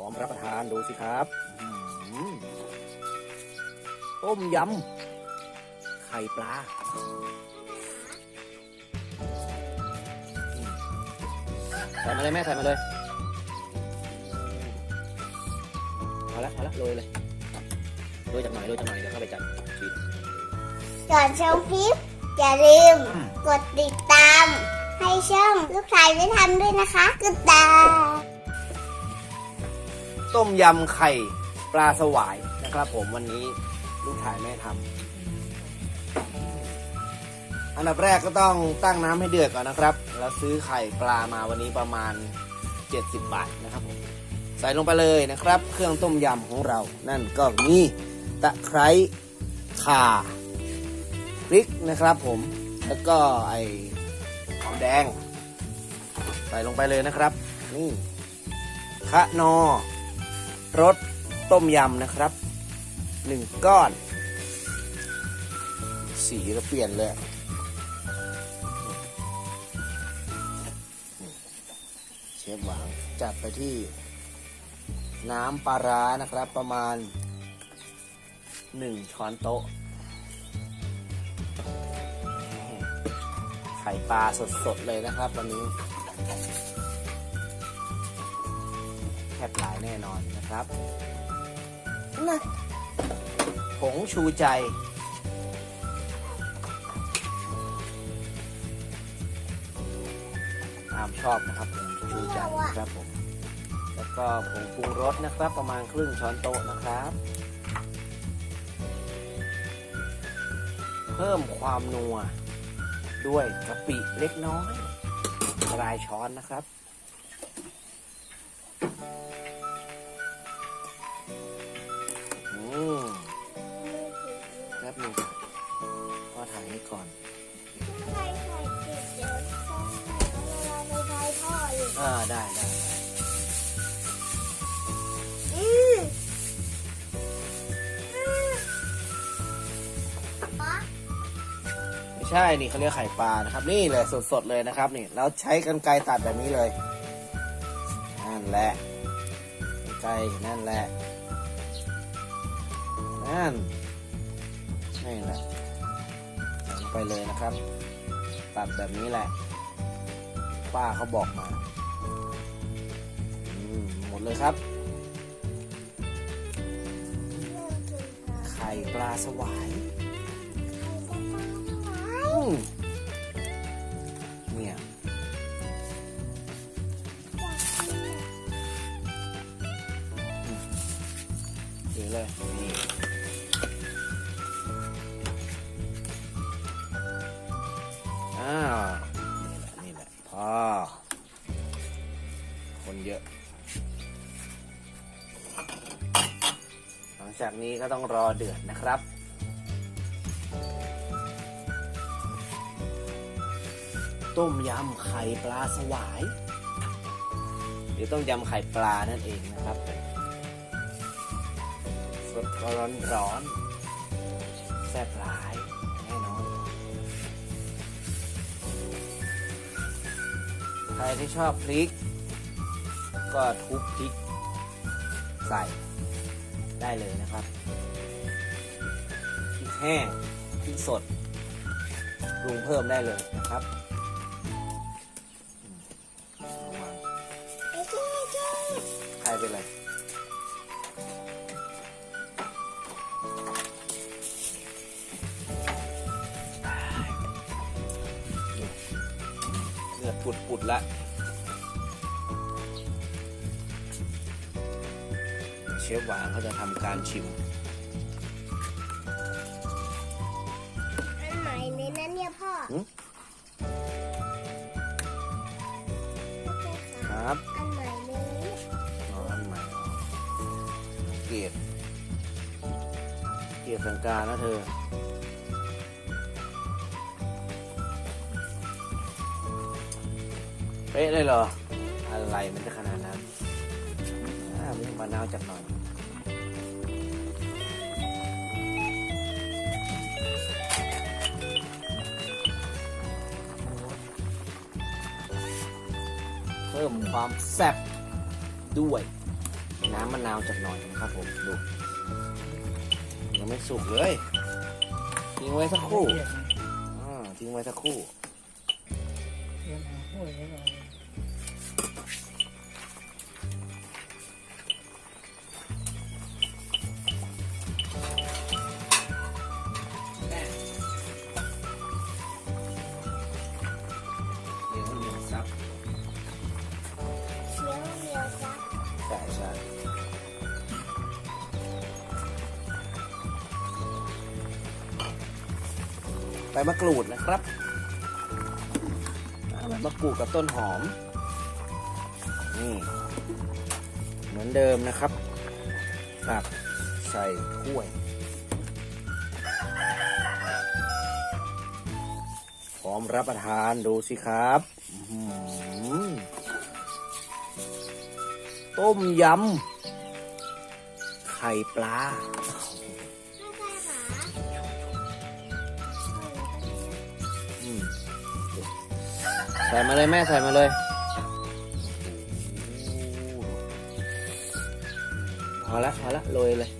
พร้อมรับประทานดูสิครับอื้อหือต้มยำไข่ปลาอืมใส่มาเลยแม่ใส่มาเลยเอาละเอาละโรยเลยโรยจากหน่อยโรยจากหน่อยเดี๋ยวเข้าไปจัดชีสก่อนชมคลิปอย่าลืมกดติดตาม ให้ช่องลูกชายไม่ทำด้วยนะคะกดตาม ต้มยำไข่ปลาสวายนะครับ ผมวันนี้ลูกชายแม่ทำอันดับแรกก็ต้องตั้งน้ำให้เดือดก่อนนะครับ แล้วซื้อไข่ปลามาวันนี้ประมาณ 70 บาทนะครับผมใส่ลงไปเลยนะครับ เครื่องต้มยำของเรา นั่นก็มีตะไคร้ข่าพริกนะครับ ผมแล้วก็ไอหอมแดง ใส่ลงไปเลยนะครับ นี่คะนอ รสต้มยำนะครับหนึ่งก้อน สีก็เปลี่ยนเลยเชฟหวางจัดไปที่ น้ำปลาร้านะครับประมาณหนึ่งช้อนโต๊ะ ไข่ปลาสดๆเลยนะครับวันนี้ แทบหลายแน่นอนนะครับนะผงชูใจ ตามชอบนะครับผงชูใจนะครับผม แล้วก็ผงปรุงรสนะครับประมาณครึ่งช้อนโต๊ะนะครับ เพิ่มความนัวด้วยกะปิเล็กน้อยรายช้อนนะครับ อืมแป๊บนึงครับพ่อถ่ายให้ก่อนใครใครติดเดี๋ยวเราไปใช้พ่ออยู่อ่าได้ได้อืมอือ๋อไม่ใช่ นี่เขาเรียกไข่ปลานะครับ นี่เลยสดๆเลยนะครับ นี่แล้วใช้กันไกรตัดแบบนี้เลย แหละกรรไกรนั่นแหละนั่นนี่แหละใส่ลงไปเลยนะครับ ตัดแบบนี้แหละ ป้าเขาบอกมาอืมหมดเลยครับ ไข่ปลาสวายอืมเนี่ย อเลยนี่อ้าวนี่แหละนี่แหละพอคนเยอะ หลังจากนี้ก็ต้องรอเดือดนะครับต้มยำไข่ปลาสวาย หรือต้มยำไข่ปลานั่นเองนะครับ ดร้อนร้อนๆแซ่บหลายแน่นอนใครที่ชอบพริก ก็ทุบพริกใส่ได้เลยนะครับพริกแห้งพริกสดปรุงเพิ่มได้เลยนะครับไม่ใช่ไม่ใช่ใครเป็นไร เลือดปุดปุดๆละเชฟหวานเขาจะทำการชิมอันใหม่เลยนะเนี่ยพ่อหืมโอเคคค่ะรับอันใหม่เลยนอนใหม่เกลียดเกลียดสังการนะเธอ เป๊ะเลยเหรอ อะไรมันจะขนาดนั้นอ่ามีมะนาวจากหน่อย เพิ่มความแซ่บด้วย น้ำมะนาวจากหน่อยนะครับผม ดู ยังไม่สุกเลยทิ้งไว้สักครู่อ่าทิ้งไว้สักครู่ เมะกรูดนะครับใบมะกรูดกับต้นหอม นี่ เหมือนเดิมนะครับตักใส่ถ้วย พร้อมรับประทานดูสิครับต้มยำไข่ปลา ใส่มาเลยแม่ใส่มาเลยพอละพอละโรยเลย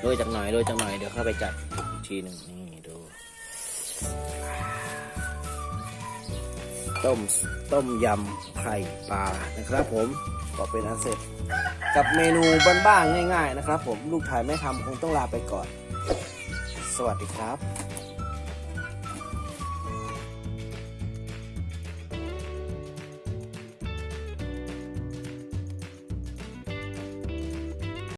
โรยจากหน่อยโรยจากหน่อยเดี๋ยวเข้าไปจัดทีหนึ่งนี่ดู ต้มต้มยำไข่ปลานะครับผมก็เป็นอันเสร็จ กับเมนูบ้านๆง่าย ๆ นะครับ ผมลูกถ่ายไม่ทำคงต้องลาไปก่อน สวัสดีครับ